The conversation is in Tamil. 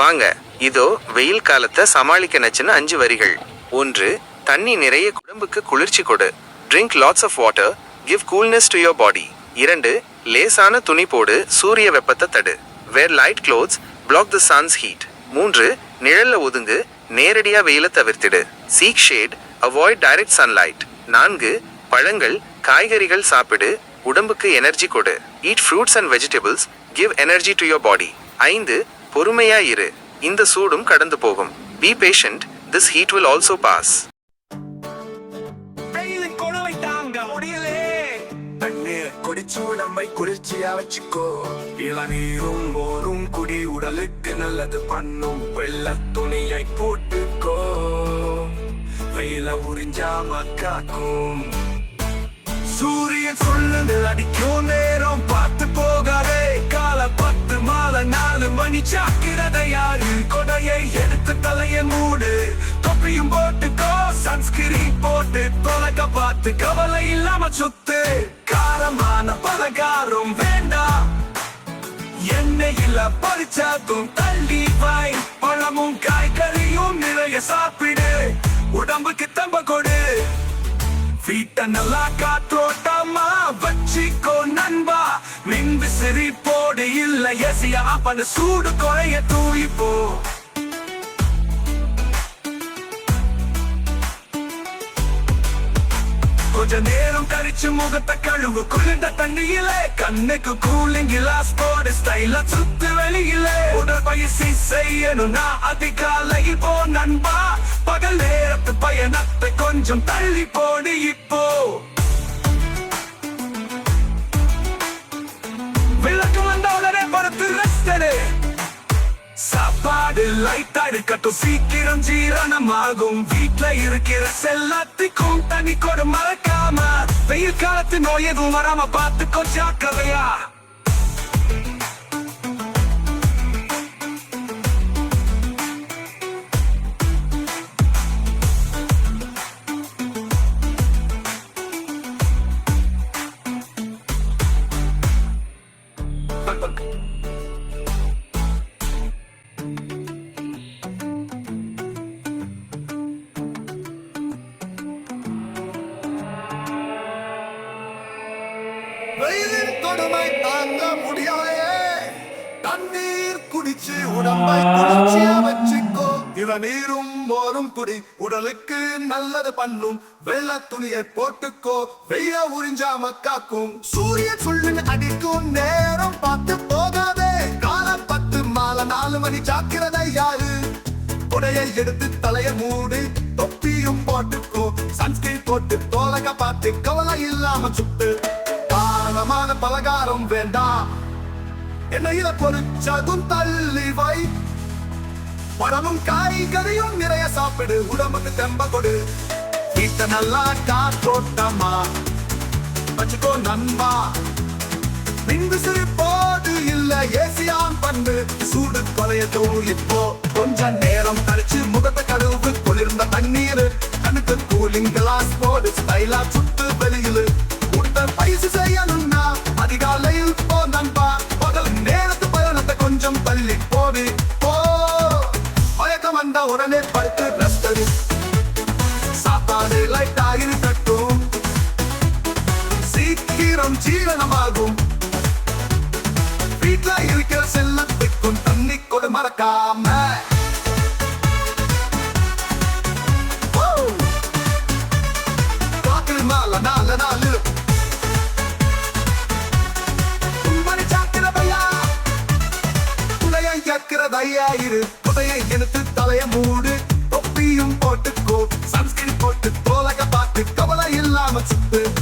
வாங்க இதோ வெயில் காலத்தை சமாளிக்க நச்சுன்னு அஞ்சு வரிகள். ஒன்று தண்ணி நிறைய குடம்புக்கு குளிர்ச்சி கொடு. Drink lots of water give coolness to your body இரண்டு லேசான துணி போடு சூரிய வெப்பத்தை தடு. Wear light clothes block the sun's heat மூன்று நிழல்ல ஒதுங்கு நேரடியாக வெயில தவிர்த்திடு. Seek shade avoid direct sunlight நான்கு பழங்கள் காய்கறிகள் சாப்பிடு உடம்புக்கு எனர்ஜி கொடு. Eat fruits and vegetables give energy to your body ஐந்து பொறுமையா இரு. இந்த சூடும் கடந்து போகும். Be patient this heat will also pass வெயிலின் கொடுமை தாங்க முடியலே. தண்ணீர் குடிச்சு உடம்பை குளிர்ச்சியா வச்சுக்கோ. இளநீரும் மோரும் குடி உடலுக்கு நல்லது பண்ணும். வெள்ள துணியை போட்டுக்கோ. வெயில உறிஞ்சாம காக்கும் சூரியன் சொல்லுது அடிக்கும் நேரம் பார்த்து போகாதே. நாலு மணி யாரு? கொடையை எடுத்து தலைய மூடு. தொப்பியும் போட்டுக்கோ சன்ஸ்கிரீன் போட்டு. தொலைக்க பார்த்து கவலை இல்லாம சுத்து. காரமான பலகாரம் வேண்டாம். எண்ணெயில பறிச்சாக்கும் தள்ளி வாய். பழமும் காய்கறியும் நிறைய சாப்பிடு. உடம்புக்கு தம்ப கொடு. வீட்டை நல்லா காற்றோட்டமா வச்சிக்கோ நண்பா. நின்று சிரிப்போடு போடு இல்ல எசியா பண்ண சூடு குறைய தூயிப்போ கொஞ்ச நேரம் கழிச்சு முகத்தை கழுவு குளிர்ந்த தண்ணியில கண்ணுக்கு கூலிங் கிளாஸ் போடு ஸ்டைல சுத்து வெளியில. உடற்பயிற்சி செய்யணும்னா அதிகாலையில் போ நண்பா. பகல் நேரத்து பயணத்தை கொஞ்சம் தள்ளி போடு இப்போ. சாப்பாடு லைட்டா இருக்கட்டும். சீக்கிரம் ஜீரணமாகும். வீட்ல இருக்கிற செல்லாத்துக்கும் தண்ணி கொடு மறக்காம. வெயில் காலத்து நோய் எதுவும் வராம பார்த்துக்கோ ஜாக்கிரதையா. வெயிலின் கொடுமை தாங்க முடியாதே. தண்ணீர் குடிச்சு உடம்பை குளிர்ச்சியா வச்சுக்கோ இளநீரும் மோரும் குடி உடலுக்கு நல்லது பண்ணும். வெள்ள துணியை போட்டுக்கோ வெய்ய உறிஞ்சாம காக்கும் சூரிய சொல்லுன்னு அடிக்கும் நேரம் பார்த்து போகாதே. காலம் பத்து மாலை நாலு மணி ஜாக்கிரதை யாரு? உடையை எடுத்து தலைய மூடு தொப்பியும் போட்டுக்கோ. சன்ஸ்கிரீன் போட்டு தோலக பார்த்து கவலை இல்லாம சுட்டு. காரமான பலகாரம் வேண்டாம் எண்ணெயில பொறிச்சதும் தள்ளி வை. பழமும் காய்கறியும் நிறைய சாப்பிடு. உடம்புக்கு தெம்ப கொடு. வீட்டை நல்லா காற்றோட்டமா. வச்சுக்கோ நண்பா. மின்கு சிறு இல்ல ஏசியான் பண்ணு. சூடு கொலைய இப்போ கொஞ்ச நேரம் கழிச்சு முகத்தை கழுவு குளிர்ந்த தண்ணீர். கண்ணுக்கு கூலிங் கிளாஸ் போடு ஸ்டைலா சுட்டு உடனே படுத்து ரஸ்தரு சாப்பாடு லைட் ஆகிரு கட்டும் சீக்கிரம் ஜீரணமாகும். வீட்டுல இருக்கிற செல்லத்துக்கும் தண்ணி கொடு மறக்காம. wants to live.